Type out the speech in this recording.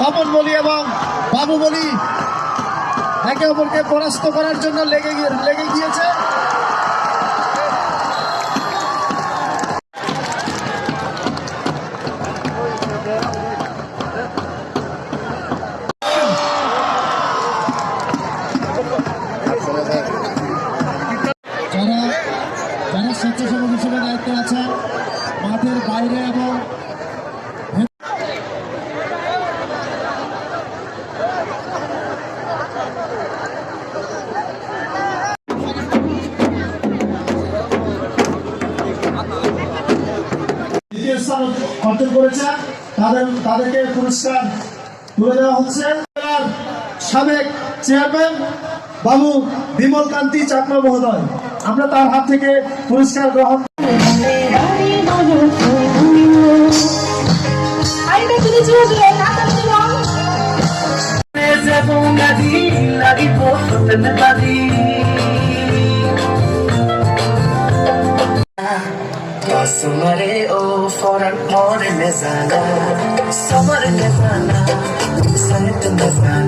তপন বলি এবং বাবু বলি একে অপরকে পরাস্ত করার জন্য লেগে লেগে গিয়েছে। যারা যারা স্বেচ্ছাসেবক হিসেবে দায়িত্বে আছেন মাঠের বাইরে এবং করেছেন তাদের, তাদেরকে পুরস্কার তুলে দেওয়া হচ্ছে। সাবেক চেয়ারম্যান বাবু বিমল কান্তি চাকমা মহোদয়, আমরা তার হাত থেকে পুরস্কার গ্রহণ আরেকটা যদি চলবে কাতার জীবন Somebody oh for an order nezana Somebody nezana Sanit nezana